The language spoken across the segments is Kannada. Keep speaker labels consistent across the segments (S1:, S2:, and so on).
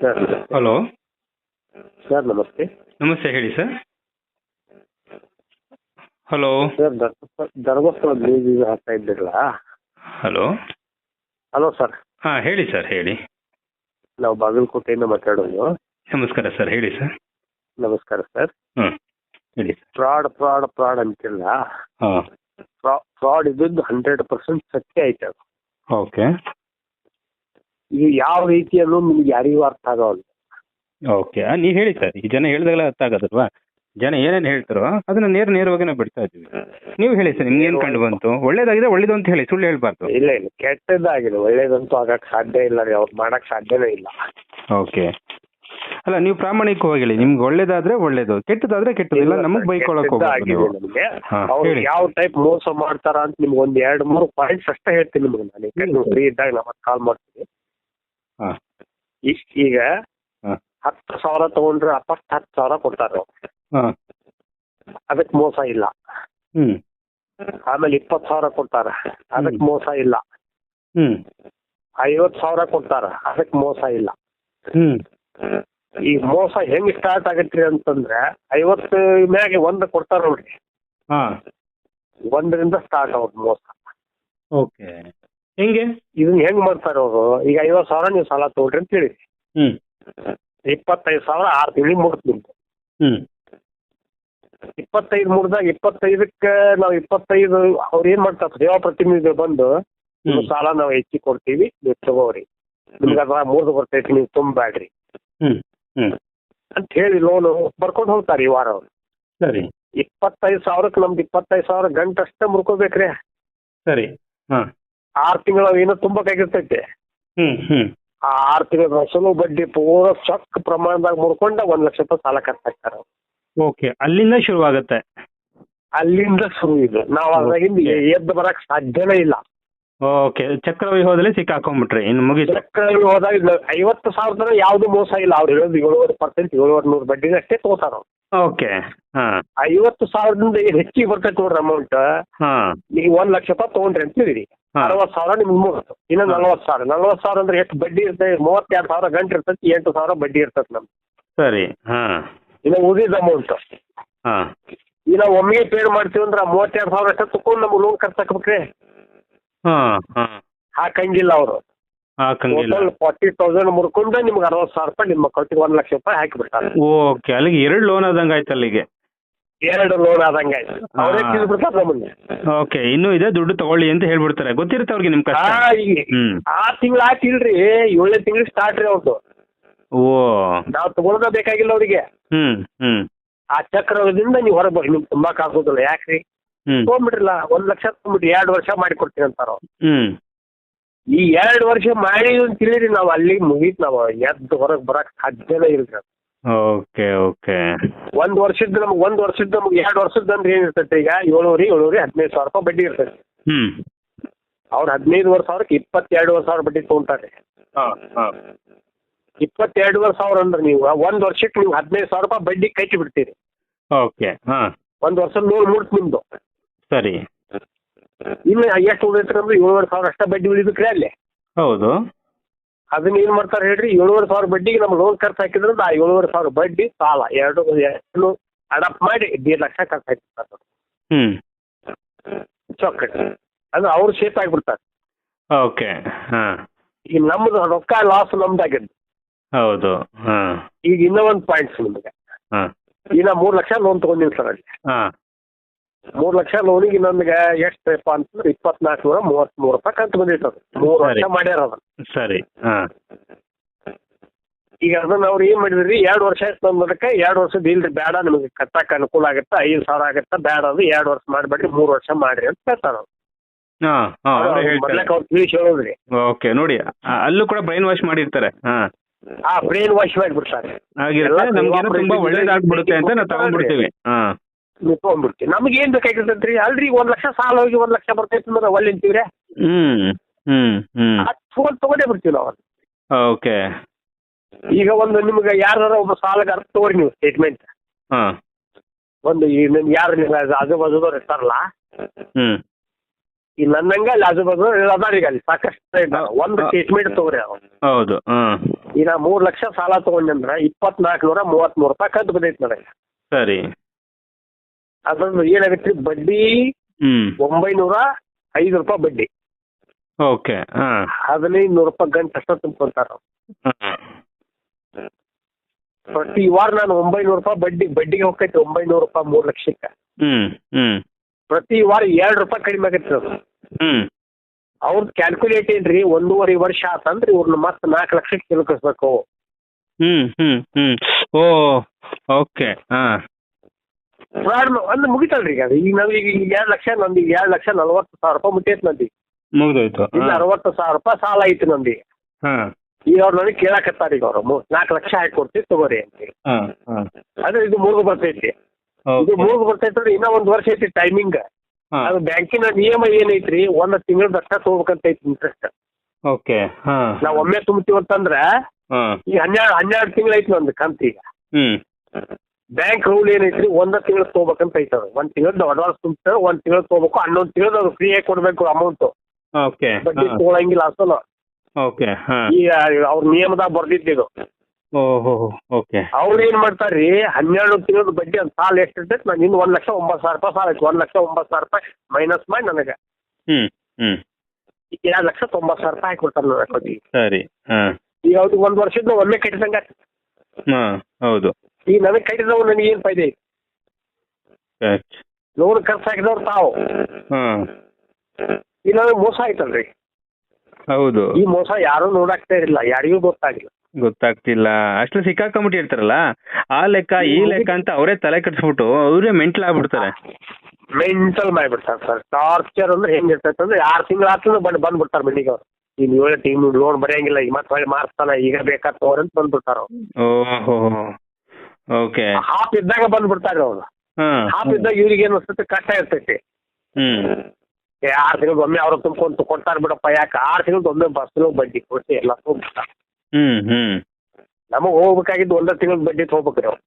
S1: Sir
S2: hello.
S1: ಸರ್ ನಮಸ್ತೆ.
S2: ನಮಸ್ತೆ ಹೇಳಿ ಸರ್. ಹಲೋ.
S1: ಸರ್ ಧರ್ಮಸ್ಥಳ ಇದು ಹಾಕ್ತಾ ಇದ್ದಿರಲ್ಲ?
S2: ಹಲೋ.
S1: Hello sir.
S2: ಹಾ ಹೇಳಿ ಸರ್ ಹೇಳಿ.
S1: ನಾವು ಬಾಗಲಕೋಟೆಯಿಂದ ಮಾತಾಡೋದು.
S2: ನಮಸ್ಕಾರ ಸರ್ ಹೇಳಿ ಸರ್.
S1: ನಮಸ್ಕಾರ ಸರ್.
S2: ಹ್ಞೂ ಹೇಳಿ ಸರ್.
S1: ಫ್ರಾಡ್ ಫ್ರಾಡ್ ಫ್ರಾಡ್ ಅಂತಿಲ್ಲ
S2: ಹಾಂ.
S1: ಫ್ರಾಡ್ ಇದ್ದದ್ದು ಹಂಡ್ರೆಡ್ ಪರ್ಸೆಂಟ್ ಸತ್ಯ ಐತೆ ಅದು.
S2: ಓಕೆ.
S1: ಇದು ಯಾವ ರೀತಿಯಲ್ಲೂ ಅನ್ನೋದು ನಿಮ್ಗೆ ಯಾರಿಗೂ ಅರ್ಥ ಆಗೋಲ್ಲ
S2: ಓಕೆ ನೀವು ಹೇಳಿ ಸರ್. ಈ ಜನ ಹೇಳಿದಾಗಲೇ ಅರ್ಥ ಆಗೋದಲ್ವಾ? ಜನ ಏನೇನು ಹೇಳ್ತಾರೋ ಅದನ್ನ ನೇರ ನೇರವಾಗಿ ನಾವು ಬಿಡ್ತಾ ಇದ್ದೀವಿ. ನೀವು ಹೇಳಿ ಸರ್ ನಿಮ್ಗೆ ಏನು ಕಂಡು ಬಂತು? ಒಳ್ಳೇದಾಗಿದೆ ಒಳ್ಳೇದು ಅಂತ ಹೇಳಿ ಸುಳ್ಳು ಹೇಳ್ಬಾರ್ದು.
S1: ಇಲ್ಲ ಇಲ್ಲ. ಕೆಟ್ಟದ್ದಾಗಿದೆ. ಒಳ್ಳೇದಂತೂ ಆಗಕ್ಕೆ ಸಾಧ್ಯ ಇಲ್ಲ. ರೀ ಅವ್ರು ಮಾಡಕ್ ಸಾಧ್ಯವೇ ಇಲ್ಲ.
S2: ಓಕೆ ಅಲ್ಲ ನೀವು ಪ್ರಾಮಾಣಿಕವಾಗಿ ಹೇಳಿ. ನಿಮ್ಗೆ ಒಳ್ಳೇದಾದ್ರೆ ಒಳ್ಳೇದು. ಕೆಟ್ಟದಾದ್ರೆ ಕೆಟ್ಟದು ಇಲ್ಲ ನಮಗೆ ಬೈಕೊಳಕ್ ಹೋಗ್ಬಾರ್ದು ನೀವು.
S1: ನಮಗೆ.
S2: ಹಾ,
S1: ಅವ್ರು
S2: ಹೇಳಿ.
S1: ಯಾವ ಟೈಪ್ ಮೋಸ ಮಾಡ್ತಾರ ಅಂತ ನಿಮ್ಗೆ ಒಂದ್ ಎರಡ್ ಮೂರು ಪಾಯಿಂಟ್ಸ್ ಅಷ್ಟೇ ಹೇಳ್ತೀನಿ ನಿಮ್ಗೆ ನಾನು. ಫ್ರೀ ಇದ್ದಾಗ ನಮ್ಮ ಕಾಲ್ ಮಾಡ್ತೀನಿ. ಈಗ. ಹತ್ತು ಸಾವಿರ ತಗೊಂಡ್ರೆ ಫಸ್ಟ್ ಹತ್ತು ಸಾವಿರ ಕೊಡ್ತಾರೆ ಅದಕ್ಕೆ ಮೋಸ ಇಲ್ಲ.
S2: ಹ್ಮ್.
S1: ಆಮೇಲೆ ಇಪ್ಪತ್ತು ಸಾವಿರ ಕೊಡ್ತಾರ. ಅದಕ್ಕೆ ಮೋಸ ಇಲ್ಲ.
S2: ಐವತ್
S1: ಐವತ್ತು ಸಾವಿರ ಕೊಡ್ತಾರ. ಅದಕ್ಕೆ ಮೋಸ ಇಲ್ಲ.
S2: ಹ್ಮ್.
S1: ಈ ಮೋಸ ಹೆಂಗ್ ಸ್ಟಾರ್ಟ್ ಆಗತ್ರಿ ಅಂತಂದ್ರೆ ಐವತ್ತು ಮ್ಯಾಗೆ ಒಂದ್ ಕೊಡ್ತಾರ ನೋಡ್ರಿ. ಒಂದರಿಂದ ಸ್ಟಾರ್ಟ್ ಅವ್ರ ಮೋಸ.
S2: ಓಕೆ ಹೆಂಗೆ?
S1: ಇದನ್ನ ಹೆಂಗ್ ಮಾಡ್ತಾರ ಅವರು? ಈಗ ಐವತ್ತು ಸಾವಿರ ನೀವು ಸಾಲ ತಗೊಳ್ರಿ ಅಂತ ಹೇಳಿ
S2: ಹ್ಮ್.
S1: ಇಪ್ಪತ್ತೈದು ಸಾವಿರ ಆರು ತಿಂಗಳಿಗೆ ಮುಗಿಸ್ ನಿಮ್ದು.
S2: ಹ್ಮ್.
S1: ಇಪ್ಪತ್ತೈದು ಮುಗಿದಾಗ ಇಪ್ಪತ್ತೈದಕ್ಕೆ ನಾವು ಇಪ್ಪತ್ತೈದು ಅವ್ರು ಏನ್ ಮಾಡ್ತಾರೆ? ಸೇವಾ ಪ್ರತಿನಿಧಿ ಬಂದು ನಿಮ್ಮ ಸಾಲ ನಾವು ಹೆಚ್ಚಿ ಕೊಡ್ತೀವಿ ನೀವು ತಗೋರಿ. ನಿಮ್ಗೆ ಅದ್ರ ಮೂರ್ದು ಬರ್ತೈತಿ ನೀವು ತುಂಬಬೇಡ್ರಿ ಅಂತ ಹೇಳಿ ಲೋನು ಬರ್ಕೊಂಡು ಹೋಗ್ತಾರೆ ಈ ವಾರ ಅವ್ರು.
S2: ಸರಿ.
S1: ಇಪ್ಪತ್ತೈದು ಸಾವಿರಕ್ಕೆ ನಮ್ದು ಇಪ್ಪತ್ತೈದು ಸಾವಿರ ಗಂಟೆ ಅಷ್ಟೇ ಮುರ್ಕೋಬೇಕ್ರಿ.
S2: ಸರಿ. ಹಾಂ.
S1: ಆರು ತಿಂಗಳ ಏನೋ ತುಂಬಬೇಕಾಗಿರ್ತೈತೆ
S2: ಹ್ಮ್ ಹ್ಮ್.
S1: ಆ ಆರು ತಿಂಗಳ ಅಸಲು ಬಡ್ಡಿ ಪೂರ ಚಕ್ ಪ್ರಮಾಣದಾಗ ಮುರ್ಕೊಂಡ ಒಂದ್ ಲಕ್ಷ ರೂಪಾಯಿ ಸಾಲ ಕಟ್ಟಾಕ್ತಾರ
S2: ಓಕೆ ಅಲ್ಲಿಂದ ಶುರುವಾಗುತ್ತೆ?
S1: ಅಲ್ಲಿಂದ ಶುರು ಇದು. ನಾವು ಅದ್ರಾಗಿಂದ
S2: ಹಿಂದೆ
S1: ಎದ್ದು ಬರಕ್ ಸಾಧ್ಯನೇ ಇಲ್ಲ.
S2: ಓಕೆ ಚಕ್ರವ್ಯೂಹದಲ್ಲಿ ಸಿಕ್ಕಾಕೊಂಡ್ಬಿಟ್ರಿ ಇನ್ನು ಮುಗಿ
S1: ಚಕ್ರವ್ಯೂಹ ಹೋದಾಗ ಇದು ಐವತ್ತು ಸಾವಿರ ತನಕ ಯಾವ್ದು ಮೋಸ ಇಲ್ಲ. ಅವ್ರು ಹೇಳೋದು ಏಳುವರೆ ಪರ್ಸೆಂಟ್ ಏಳುವರೆ ನೂರು ಬಡ್ಡಿ ಅಷ್ಟೇ ತಗೋತಾರ ಅವ್ರು.
S2: ಓಕೆ ಹಾ.
S1: ಐವತ್ತು ಸಾವಿರದಿಂದ ಏನ್ ಹೆಚ್ಚಿಗೆ ಬರ್ತೈತೆ ನೋಡ್ರಿ ಅಮೌಂಟ್
S2: ಹಾ.
S1: ನೀವು ಒಂದ್ ಲಕ್ಷ ರೂಪಾಯಿ ತಗೊಂಡ್ರಿ ಅಂತ ಹೇಳಿರಿ ಅರವತ್ತು ಸಾವಿರ ನಿಮ್ಗೆ ಮೂವತ್ತು. ಇನ್ನು
S2: ಹಾ.
S1: ನಲ್ವತ್ತು ಸಾವಿರ. ನಲ್ವತ್ತು ಸಾವಿರ ಅಂದ್ರೆ ಎಷ್ಟು? ಬಡ್ಡಿ ಇರ್ತದೆ ಮೂವತ್ತೆರಡು ಸಾವಿರ ಗಂಟೆ ಇರ್ತೈತಿ ಎಂಟು ಸಾವಿರ ಬಡ್ಡಿ ಇರ್ತೈತಿ ನಮ್ಗೆ
S2: ಸರಿ ಹಾಂ.
S1: ಇನ್ನು ಉಳಿದ ಅಮೌಂಟ್
S2: ಹಾಂ.
S1: ಒಮ್ಮೆ ಒಮ್ಮೆಗೆ ಪೇಡ್ ಮಾಡ್ತೀವಿ ಅಂದ್ರೆ ಮೂವತ್ತೆರಡು ಸಾವಿರ ಅಷ್ಟೇ ತಗೊಂಡು ನಮ್ಗೆ ಲೋನ್ ಖರ್ಚು ಹಾಕ್ಬೇಕ್ರಿ
S2: ಹಾಂ ಹಾಂ.
S1: ಹಾಕಂಗಿಲ್ಲ ಅವರು. ಟೋಟಲ್ ಫಾರ್ಟಿ ತೌಸಂಡ್ ಮುರ್ಕೊಂಡು ನಿಮ್ಗೆ ಅರವತ್ತು ಸಾವಿರ ರೂಪಾಯಿ ನಿಮ್ಮ ಅಕೌಂಟಿಗೆ ಒಂದು ಲಕ್ಷ ರೂಪಾಯಿ ಹಾಕಿಬಿಡ್ತಾರೆ.
S2: ಓಕೆ ಅಲ್ಲಿಗೆ ಎರಡು ಲೋನ್ ಆದಂಗೆ ಆಯ್ತು ಅಲ್ಲಿಗೆ
S1: ಎರಡು ಲೋನ್ ಆದಂಗೆ. ಆಯ್ತು ಅವರೇ
S2: ಹಾ.
S1: ತಿಳಿದ್ಬಿಡ್ತಾರೆ ನಮ್ಮನ್ನ
S2: ಓಕೆ ಇನ್ನು ಇದೆ ದುಡ್ಡು ತಗೊಳ್ಳಿ ಅಂತ ಹೇಳ್ಬಿಡ್ತಾರೆ. ಗೊತ್ತಿರುತ್ತೆ ಅವ್ರಿಗೆ ನಿಮ್ ಕಷ್ಟ.
S1: ಆ, ಈ
S2: ಹ್ಮ್.
S1: ಆ ತಿಂಗಳು ಏಳನೇ ತಿಂಗಳು ಸ್ಟಾರ್ಟ್ ರೀ ಅವ್ರದ್ದು
S2: ಓ.
S1: ನಾವು ತಗೊಳ್ಳೋದ ಬೇಕಾಗಿಲ್ಲ ಅವ್ರಿಗೆ.
S2: ಹ್ಮ್ ಹ್ಮ್.
S1: ಆ ಚಕ್ರದಿಂದ ನೀವು ಹೊರಗೆ ಬರ್ರಿ ನಿಮ್ಗೆ ತುಂಬಾ ಆಗೋದಿಲ್ಲ ಯಾಕ್ರಿ
S2: ಹ್ಮ್.
S1: ತೊಗೊಂಬಿಟ್ರಲ್ಲ ಒಂದ್ ಲಕ್ಷ ತೊಗೊಂಬಿಟ್ರಿ ಎರಡ್ ವರ್ಷ ಮಾಡಿ ಕೊಡ್ತೀನಿ ಅಂತಾರ. ಅವ್ರು.
S2: ಹ್ಮ್.
S1: ಈ ಎರಡ್ ವರ್ಷ ಮಾಡಿ ಅಂತ ತಿಳಿರಿ ನಾವು ಅಲ್ಲಿ ಮುಗೀತ್ ನಾವು ಎದ್ದು ಹೊರಗೆ ಬರಕ್ ಸಾಧ್ಯನೇ ಇಲ್ರಿ ಅದು.
S2: Okay okay.
S1: ಒಂದ್ ವರ್ಷದ ನಮ್ಗೆ ಒಂದ್ ವರ್ಷದ ನಮ್ಗೆ ಎರಡ್ ವರ್ಷದ ಅಂದ್ರೆ ಏನಿರ್ತೈತೆ ಈಗ? ಏಳುವರಿ ಏಳುವರಿ ಹದಿನೈದು ಸಾವಿರ ರೂಪಾಯಿ ಬಡ್ಡಿ ಇರ್ತೈತೆ.
S2: ಹ್ಮ್.
S1: ಅವ್ರು ಹದಿನೈದುವರೆ ಸಾವಿರಕ್ಕೆ ಇಪ್ಪತ್ತೆರಡುವರೆ ಸಾವಿರ ಬಡ್ಡಿ ತೊಗೊಂತಾರಿ.
S2: ಹಾ ಹಾ.
S1: ಇಪ್ಪತ್ತೆರಡುವರೆ ಸಾವಿರ ಅಂದ್ರೆ ನೀವು ಒಂದ್ ವರ್ಷಕ್ಕೆ ನೀವು ಹದಿನೈದು ಸಾವಿರ ರೂಪಾಯಿ ಬಡ್ಡಿ ಕಟ್ಟಿ ಬಿಡ್ತೀರಿ.
S2: ಓಕೆ ಹಾಂ.
S1: ಒಂದ್ ವರ್ಷ ಲೋನ್ ಮುಡ್ತು ನಿಮ್ದು.
S2: ಸರಿ.
S1: ಇನ್ನು ಎಷ್ಟು ಉಳಿದ್ರೆ ಅಂದ್ರೆ ಏಳುವರೆ ಸಾವಿರ ಅಷ್ಟ ಬಡ್ಡಿ ಉಳಿದ್ರೆ ಅಲ್ಲಿ.
S2: ಹೌದು.
S1: ಅದನ್ನ ಏನ್ ಮಾಡ್ತಾರೆ ಹೇಳ್ರಿ? ಏಳುವರೆ ಸಾವಿರ ಬಡ್ಡಿಗೆ ನಮ್ಮ ಲೋನ್ ಖರ್ಚು ಹಾಕಿದ್ರೆ ಆ ಏಳುವರೆ ಸಾವಿರ ಬಡ್ಡಿ ಸಾಲ. ಎರಡು ಎರಡು ಅಡಾಪ್ಟ್ ಮಾಡಿ ದೇಡ್ ಲಕ್ಷ ಖರ್ಚು ಹಾಕಿರ್ತಾರೆ
S2: ಹ್ಮ್.
S1: ಚೌಕಟ್ ಅದು ಅವ್ರು ಸೇಫ್ ಆಗಿಬಿಡ್ತಾರೆ.
S2: ಓಕೆ. ಹಾ.
S1: ಈಗ ನಮ್ದು ರೊಕ್ಕ ಲಾಸ್ ನಮ್ದಾಗಿದ್ದು.
S2: ಹೌದು. ಹಾ.
S1: ಈಗ ಇನ್ನೂ ಒಂದು ಪಾಯಿಂಟ್ಸ್ ನಿಮಗೆ.
S2: ಹಾ.
S1: ಈಗ ಮೂರ್ ಮೂರು ಲಕ್ಷ ಲೋನ್ ತಗೊಂಡಿನಿ ಸರ್ ಅಲ್ಲಿ.
S2: ಹಾಂ.
S1: ಮೂರು ಲಕ್ಷ ಲೋನಿಗೆ ನಮ್ಗೆ ಎಷ್ಟಪ್ಪ ಅಂತ ಇಪ್ಪತ್ನಾಲ್ಕು ನೂರ ಮೂರ್ ರೂಪಾಯಿ ಕಂತು ಬಂದಿರ್ತದೆ. ಮೂರು ವರ್ಷ
S2: ಸರಿ.
S1: ಮಾಡ್ಯಾರ ಅದನ್ನ
S2: ಸರಿ. ಹಾಂ.
S1: ಈಗ ಅದನ್ನ ಅವ್ರು ಏನ್ ಮಾಡಿದ್ರಿ? ಎರಡು ವರ್ಷ ಆಯ್ತು ನಮ್ದಕ್ಕೆ ಎರಡು ವರ್ಷದ ಇಲ್ರಿ ಬೇಡ ನಿಮಗೆ ಕಟ್ಟಕ್ಕೆ ಅನುಕೂಲ ಆಗುತ್ತೆ ಐದು ಸಾವಿರ ಆಗುತ್ತೆ ಬೇಡ ಅದು ಎರಡು ವರ್ಷ ಮಾಡಬೇಡ್ರಿ ಮೂರ್ ವರ್ಷ ಮಾಡ್ರಿ ಅಂತ ಹೇಳ್ತಾರ ಅವ್ರು.
S2: ಹಾಂ ಹಾಂ ಅವ್ರು ಹೇಳ್ತಾರೆ.
S1: ಮೊದ್ಲಕ್ಕೆ ಅವ್ರು ತಿಳಿಸಿ ಹೇಳೋದ್ರಿ
S2: ಓಕೆ ನೋಡಿ ಆ, ಅಲ್ಲೂ ಕೂಡ ಬ್ರೈನ್ ವಾಶ್ ಮಾಡಿರ್ತಾರೆ. ಹಾ.
S1: ಆ ಬ್ರೈನ್ ವಾಶ್ ಮಾಡಿಬಿಡ್ತಾರೆ.
S2: ಆಗಿರುತ್ತೆ
S1: ಎಲ್ಲ
S2: ನಮ್ಗೇನೋ ತುಂಬಾ ಒಳ್ಳೇದಾಗ್ಬಿಡುತ್ತೆ ಅಂತ ನಾವು ತಗೊಂಡ್ಬಿಡ್ತೀವಿ. ಹಾಂ.
S1: ನೀವು ತೊಗೊಂಡ್ಬಿಡ್ತೀವಿ. ನಮ್ಗೆ ಏನ್ ಬೇಕಾಗಿರ್ತೈತ್ರಿ ಅಲ್ರಿ ಒಂದ್ ಲಕ್ಷ ಸಾಲ ಹೋಗಿ ಒಂದ್ ಲಕ್ಷ ಬರ್ತೈತಿ ಅಂದ್ರೆ ಒಳ್ಳೆ ಅಂತೀವ್ರಿ
S2: ಹ್ಮ್ ಹ್ಮ್
S1: ಫೋನ್ ತಗೊಂಡೇ ಬಿಡ್ತೀವಿ ನಾವು
S2: ಓಕೆ.
S1: ಈಗ ಒಂದು ನಿಮ್ಗೆ ಯಾರು ಒಬ್ಬ ಸಾಲಗಾರ ತಗೋರಿ ನೀವು ಸ್ಟೇಟ್ಮೆಂಟ್
S2: ಹಾಂ.
S1: ಒಂದು ಈ ನಿಮ್ ಯಾರು ಆಜು ಬಾಜುದವ್ರು ಇರ್ತಾರಲ್ಲ?
S2: ಹ್ಮ್.
S1: ಈ ನನ್ನಂಗ ಅಲ್ಲಿ ಆಜು ಬಾಜು ಅದಾರ ಈಗ ಅಲ್ಲಿ. ಸಾಕಷ್ಟು. ಒಂದು ಸ್ಟೇಟ್ಮೆಂಟ್ ತಗೋರಿ ಅವ್ರು.
S2: ಹೌದು ಹ್ಮ್
S1: ಈಗ ನಾ ಮೂರ್ ಲಕ್ಷ ಸಾಲ ತಗೊಂಡ್ರೆ ಇಪ್ಪತ್ನಾಲ್ಕು ನೂರ ಮೂವತ್ಮೂರು ರೂಪಾಯಿ ಕಂತು ಬಂದೈತಿ ನನಗೆ
S2: ಸರಿ.
S1: ಅದ್ರದ್ದು ಏನಾಗೈತ್ರಿ ಬಡ್ಡಿ
S2: ಹ್ಮ್.
S1: ಒಂಬೈನೂರ ಐದು ರೂಪಾಯಿ ಬಡ್ಡಿ.
S2: ಓಕೆ ಹಾ.
S1: ಹದಿನೈದು ನೂರು ರೂಪಾಯಿ ಗಂಟೆ ಅಷ್ಟ ತುಂಬ್ಕೊಂತಾರ ಪ್ರತಿ ವಾರ ನಾನು ಒಂಬೈನೂರು ರೂಪಾಯಿ ಬಡ್ಡಿ ಬಡ್ಡಿಗೆ ಹೋಗ್ತೈತಿ ಒಂಬೈನೂರು ರೂಪಾಯಿ ಮೂರು ಲಕ್ಷಕ್ಕೆ.
S2: ಹ್ಮ್ ಹ್ಮ್.
S1: ಪ್ರತಿ ವಾರ ಎರಡು ರೂಪಾಯಿ ಕಡಿಮೆ ಆಗಿತ್ತು ಅದು.
S2: ಹ್ಮ್.
S1: ಅವ್ರದ್ದು ಕ್ಯಾಲ್ಕುಲೇಟ್ ಏನ್ರಿ? ಒಂದೂವರೆ ವರ್ಷ ಆತಂದ್ರೆ ಇವ್ರನ್ನ ಮತ್ತೆ ನಾಲ್ಕು ಲಕ್ಷಕ್ಕೆ ತಿಳ್ಕಿಸ್ಬೇಕು.
S2: ಹ್ಮ್ ಹ್ಮ್ ಹ್ಮ್. ಓ ಓಕೆ ಹಾ.
S1: ಫ್ರಾಡ್ ಅಲ್ಲಿ ಮುಗಿತಲ್ರಿ ಈಗ ಅದು. ಈಗ ನಾವು ಈಗ ಎರಡು ಲಕ್ಷ ನಂದು ಈಗ ಎರಡು ಲಕ್ಷ ನಲ್ವತ್ತು ಸಾವಿರ ರೂಪಾಯಿ ಮುಟ್ಟೈತೆ ನಂದಿ.
S2: ಮುಗ್ದೋಯ್ತು.
S1: ಇನ್ನು ಅರವತ್ತು ಸಾವಿರ ರೂಪಾಯಿ ಸಾಲ ಐತಿ ನಂದಿ ಈಗ.
S2: ಹಾ.
S1: ಈಗ ಅವ್ರು ನನಗೆ ಕೇಳಕತ್ತಾರ ಈಗ ಅವರು. ನಾಲ್ಕು ಲಕ್ಷ ಹಾಕಿ ಕೊಡ್ತೀವಿ ತಗೋರಿ ಅಂತ
S2: ಹಾ
S1: ಇದು ಮೂರು ಬರ್ತೈತಿ. ಇದು ಮೂರು ಬರ್ತೈತಿ ಅಂದ್ರೆ ಇನ್ನೂ ಒಂದು ವರ್ಷ ಐತಿ ಟೈಮಿಂಗ್ ಅದು ಬ್ಯಾಂಕಿನ ನಿಯಮ ಏನೈತ್ರಿ? ಒಂದ್ ತಿಂಗಳ ದಕ್ಷ ತಗೋಬೇಕಂತ ಐತಿ ಇಂಟ್ರೆಸ್ಟ್
S2: ಓಕೆ. ಹಾ.
S1: ನಾವ್ ಒಮ್ಮೆ ತುಂಬ್ತೀವಿ ಅಂತಂದ್ರೆ
S2: ಈ
S1: ಈಗ ಹನ್ನೆರಡು ಹನ್ನೆರಡು ತಿಂಗಳು ಐತಿ ನಂದು ಕಂತು ಈಗ.
S2: ಹ್ಮ್.
S1: ಬ್ಯಾಂಕ್ ರೂಲ್ ಏನೈತ್ರಿ ಒಂದ ತಿಂಗಳು ತಗೋಬೇಕಂತ ಐತದ. ಒಂದ್ ತಿಂಗಳ ಅಡ್ವಾನ್ಸ್ ತುಂಬ್ತಾರೆ ಒಂದ್ ತಿಂಗಳು ತಗೋಬೇಕು. ಹನ್ನೊಂದ್ ತಿಂಗಳ ಅದು ಫ್ರೀ ಆಗಿ ಕೊಡ್ಬೇಕು ಅಮೌಂಟ್
S2: ಓಕೆ
S1: ಬಡ್ಡಿ ತಗೊಳಂಗಿಲ್ಲ ಅಸಲು
S2: ಓಕೆ
S1: ಅವ್ರ ನಿಯಮದಾಗ ಬರ್ದಿದ್ದು
S2: ಓಹೋ ಓಕೆ.
S1: ಅವ್ರು ಏನ್ ಮಾಡ್ತಾರ್ರಿ ಹನ್ನೆರಡು ತಿಂಗಳ ಬಡ್ಡಿ ಅಂತ ಸಾಲ ಎಷ್ಟು ಇರ್ತೈತಿ ನಾನು ಇನ್ನು ಒಂದ್ ಲಕ್ಷ ಒಂಬತ್ತು ಸಾವಿರ ರೂಪಾಯಿ ಸಾಲ ಐತಿ. ಒಂದ್ ಲಕ್ಷ ಒಂಬತ್ತು ಸಾವಿರ ರೂಪಾಯಿ ಮೈನಸ್ ಮಾಡಿ ನನಗೆ.
S2: ಹ್ಮ್ ಹ್ಮ್.
S1: ಎರಡು ಲಕ್ಷ ತೊಂಬತ್ತು ಸಾವಿರ ರೂಪಾಯಿ ಕೊಡ್ತಾರೆ ನನ್ನ ಅಕೌಂಟಿಗೆ.
S2: ಸರಿ ಹಾ.
S1: ಈಗ ಅವ್ರಿಗೆ ಒಂದ್ ವರ್ಷದ ಒಮ್ಮೆ ಕಟ್ಟಿದಂಗ
S2: ಹಾ ಹೌದು.
S1: ಈಗ ನನಗೆ ಕಟ್ಟಿದವ್ರು ನನಗೆ ಏನ್ ಫೈದೆ? ಐತಿ ಲೋನ್ ಖರ್ಚು ಹಾಕಿದವ್ರು ತಾವು.
S2: ಹಾ.
S1: ಈಗ ನನಗೆ ಮೋಸ ಆಯ್ತಲ್ರಿ.
S2: ಹೌದು.
S1: ಈ ಮೋಸ ಯಾರು ನೋಡಾಕ್ತಾ ಇರಲಿಲ್ಲ ಯಾರಿಗೂ ಗೊತ್ತಾಗಿಲ್ಲ.
S2: ಗೊತ್ತಾಗ್ತಿಲ್ಲ. ಅಷ್ಟು ಸಿಕ್ಕಾಕೊಂಬಿಟ್ಟಿರ್ತಾರಲ್ಲ ಆ ಲೆಕ್ಕ ಈ ಲೆಕ್ಕ ಅಂತ ಅವರೇ ತಲೆ ಕಟ್ಸ್ಬಿಟ್ಟು ಅವರೇ ಮೆಂಟ್ಲ್ ಆಗ್ಬಿಡ್ತಾರೆ.
S1: ಮೆಂಟಲ್ ಮಾಡಿಬಿಡ್ತಾರೆ ಸರ್. ಟಾರ್ಚರ್ ಅಂದ್ರೆ ಹೆಂಗ್ ಇರ್ತೈತ ಅಂದ್ರೆ ಆರು ತಿಂಗಳು ಆತು ಬಂದು ಬಂದ್ಬಿಡ್ತಾರೆ ಮನೆಗೆ ಅವ್ರು. ಏಳು ಟೀಮ್ ಲೋನ್ ಬರೆಯಂಗಿಲ್ಲ ಈಗ ಮತ್ತೆ ಹೊಳ್ಳಿ ಮಾರ್ತಾನ ಈಗ ಬೇಕಾ ಅಂತ ಬಂದ್ಬಿಡ್ತಾರ
S2: ಓಹೋ. ಓಕೆ
S1: ಹಾಫ್ ಇದ್ದಾಗ ಬಂದ್ಬಿಡ್ತಾರೆ ಅವ್ರು.
S2: ಹಾಪ್
S1: ಹಾಫ್ ಇದ್ದಾಗ ಇವ್ರಿಗೆ ಏನು ಅನ್ಸುತ್ತೆ? ಕಷ್ಟ ಇರ್ತೈತಿ.
S2: ಹ್ಮ್.
S1: ಏ ಆರು ತಿಂಗಳು ಒಮ್ಮೆ ಅವ್ರು ತುಂಬ್ಕೊಂತ ಕೊಡ್ತಾರ ಬಿಡಪ್ಪ. ಯಾಕೆ? ಆರು ತಿಂಗಳು ಒಮ್ಮೆ ಬಸ್ ಬಡ್ಡಿ ಕೊಟ್ಟು ಎಲ್ಲ ತುಂಬಿಸ್ತಾರೆ
S2: ಹ್ಮ್ ಹ್ಮ್.
S1: ನಮಗೆ ಹೋಗ್ಬೇಕಾಗಿದ್ದು ಒಂದೇ ತಿಂಗಳ ಬಡ್ಡಿ ತಗೋಬೇಕ್ರಿ ಅವ್ರು.